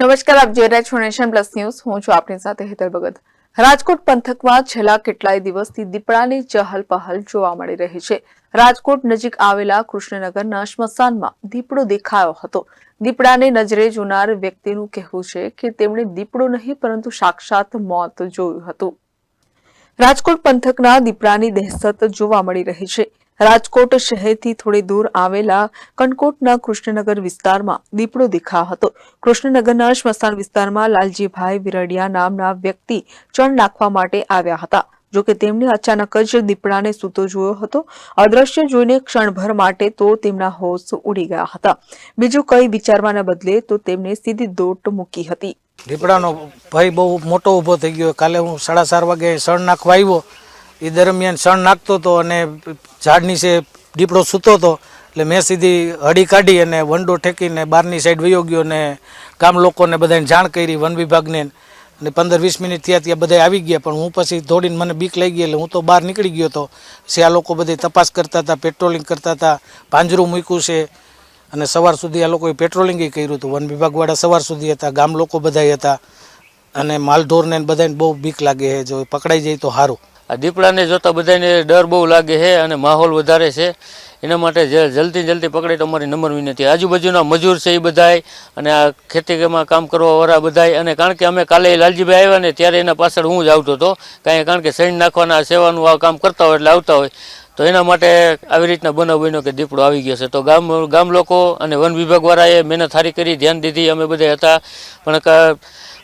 નમસ્કાર, આપ જોઈ રહ્યા છો નેશન પ્લસ ન્યૂઝ. હું છું આપની સાથે હેતલ ભગત. રાજકોટ પંથકમાં છેલ્લા કેટલાય દિવસથી દીપડાની ચહલ પહલ જોવા મળી રહી છે. રાજકોટ નજીક આવેલા કૃષ્ણનગરના સ્મશાનમાં દીપડો દેખાયો હતો. દીપડાને નજરે જોનાર વ્યક્તિનું કહેવું છે કે તેમણે દીપડો નહીં, પરંતુ સાક્ષાત મોત જોયું હતું. રાજકોટ પંથકના દીપડાની દહેશત જોવા મળી રહી છે. રાજકોટ શહેરથી થોડી દૂર આવેલા કનકોટના કૃષ્ણનગર વિસ્તારમાં દીપડો દેખા હતો. કૃષ્ણનગરના સ્મશાન વિસ્તારમાં લાલજીભાઈ વિરડિયા નામના વ્યક્તિ ચણ નાખવા માટે આવ્યા હતા. જોકે તેમણે અચાનક જ દીપડાને સૂતો જોયો હતો. અદ્રશ્ય જોઈને ક્ષણભર માટે તો તેમના હોશ ઉડી ગયા હતા. બીજું કંઈ વિચારવાના બદલે તો તેમણે સીધી દોટ મૂકી હતી. દીપડાનો ભય બહુ મોટો ઊભો થઈ ગયો. કાલે હું સાડા ચાર વાગે સણ નાખવા આવ્યો. એ દરમિયાન સણ નાખતો હતો અને ઝાડ નીચે દીપડો સૂતો હતો. એટલે મેં સીધી હળી કાઢી અને વંડો ઠેકીને બહારની સાઈડ વયો ગયો ને ગામ લોકોને બધાને જાણ કરી વન વિભાગને. અને પંદર વીસ મિનિટ થયા ત્યાં બધા આવી ગયા, પણ હું પછી દોડીને મને બીક લઈ ગઈ એટલે હું તો બહાર નીકળી ગયો હતો. પછી લોકો બધી તપાસ કરતા હતા પેટ્રોલિંગ કરતા હતા, પાંજરું મૂક્યું છે. અને સવાર સુધી આ લોકોએ પેટ્રોલિંગ કર્યું હતું. વન વિભાગવાળા સવાર સુધી હતા, ગામ લોકો બધાય હતા. અને માલઢોરને બધાને બહુ બીક લાગે છે, જો પકડાઈ જાય તો સારું આ દીપડાને જોતા બધાને ડર બહુ લાગે છે અને માહોલ વધારે છે. એના માટે જે જલ્દી જલ્દી પકડે તો અમારી નંબર વિનંતી. આજુબાજુના મજૂર છે એ બધાય અને આ ખેતીમાં કામ કરવા વાળા બધાય. અને કારણ કે અમે કાલે લાલજીભાઈ આવ્યા ને ત્યારે એના પાછળ હું જ આવતો હતો. કાંઈ કારણ કે સૈન નાખવાના, સેવાનું આ કામ કરતા હોય એટલે આવતા હોય. તો એના માટે આવી રીતના બનાવ બન્યો કે દીપડો આવી ગયો છે. તો ગામ ગામ લોકો અને વન વિભાગવાળાએ મહેનત સારી કરી, ધ્યાન દીધી. અમે બધા હતા. પણ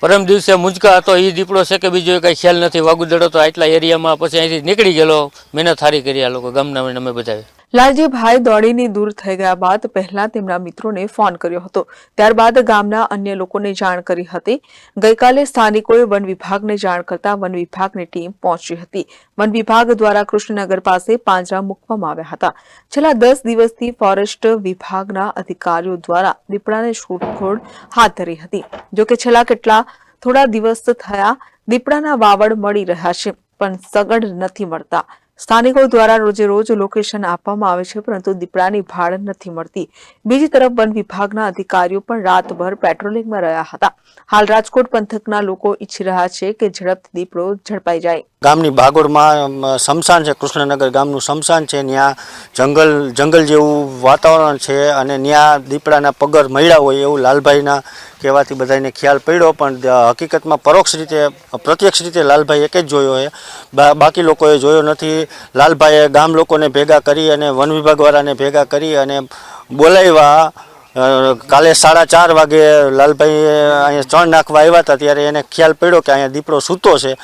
પરમ દિવસે મુંજકા હતો. એ દીપડો છે કે બીજો કાંઈ ખ્યાલ નથી. વાગુદડો તો આટલા એરિયામાં પછી અહીંથી નીકળી ગયેલો. મહેનત સારી કરી આ લોકો ગામના અમે બધાએ. લાલજીભાઈ દોડીને દૂર થઈ ગયા બાદ પહેલા તેમના મિત્રોને ફોન કર્યો હતો. ત્યારબાદ ગામના અન્ય લોકોને જાણ કરી હતી. ગઈકાલે સ્થાનિકોએ વન વિભાગને જાણ કરતા વન વિભાગની ટીમ પહોંચી હતી. વન વિભાગ દ્વારા કૃષ્ણનગર પાસે પાંજરા મૂકવામાં આવ્યા હતા. છેલ્લા દસ દિવસથી ફોરેસ્ટ વિભાગના અધિકારીઓ દ્વારા દીપડાને શોધખોળ હાથ ધરી હતી. જોકે છેલ્લા કેટલા થોડા દિવસ થયા દીપડાના વાવડ મળી રહ્યા છે, પણ સગડ નથી મળતા. સ્થાનિકો દ્વારા રોજે રોજ લોકેશન આપવામાં આવે છે, પરંતુ દીપડાની ભાળ નથી મળતી. બીજી તરફ વન વિભાગના અધિકારીઓ પણ રાતભર પેટ્રોલિંગમાં રહ્યા હતા. હાલ રાજકોટ પંથકના લોકો ઈચ્છી રહ્યા છે કે ઝડપથી દીપડો ઝડપાઈ જાય. ગામની ભાગોળમાં શમશાન છે, કૃષ્ણનગર ગામનું શમશાન છે ત્યાં જંગલ જંગલ જેવું વાતાવરણ છે અને ત્યાં દીપડાના પગર મળ્યા હોય એવું લાલભાઈના કહેવાથી બધાને ખ્યાલ પડ્યો, પણ હકીકતમાં પરોક્ષ રીતે પ્રત્યક્ષ રીતે લાલભાઈ એક જ જોયો છે. બાકી લોકોએ જોયો નથી. લાલભાઈએ ગામ લોકોને ભેગા કરી અને વન વિભાગવાળાને ભેગા કરી અને બોલાવ્યા. કાલે સાડા ચાર વાગે લાલભાઈ અહીંયા ચણ નાખવા આવ્યા હતા, ત્યારે એને ખ્યાલ પડ્યો કે અહીંયા દીપડો સૂતો છે.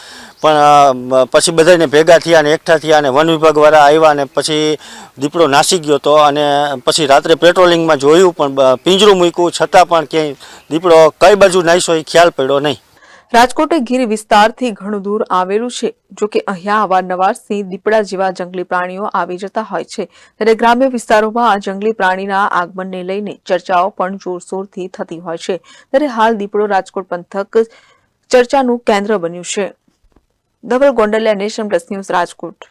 પણ પછી બધાને ભેગા થયા અને એકઠા થયા અને વન વિભાગવાળા આવ્યા અને પછી દીપડો નાસી ગયો હતો અને પછી રાત્રે પેટ્રોલિંગમાં જોયું પણ પિંજરું મૂક્યું, છતાં પણ ક્યાંય દીપડો કઈ બાજુ નાસ્યો એ ખ્યાલ પડ્યો નહીં. રાજકોટ ગીર વિસ્તારથી ઘણું દૂર આવેલું છે, જો કે અહીંયા અવારનવાર સિંહ દીપડા જેવા જંગલી પ્રાણીઓ આવી જતા હોય છે. ત્યારે ગ્રામ્ય વિસ્તારોમાં આ જંગલી પ્રાણીના આગમનને લઈને ચર્ચાઓ પણ જોરશોરથી થતી હોય છે. ત્યારે હાલ દીપડો રાજકોટ પંથક ચર્ચાનું કેન્દ્ર બન્યું છે. Dhaval Gondaliya, Nation Plus News Rajkot.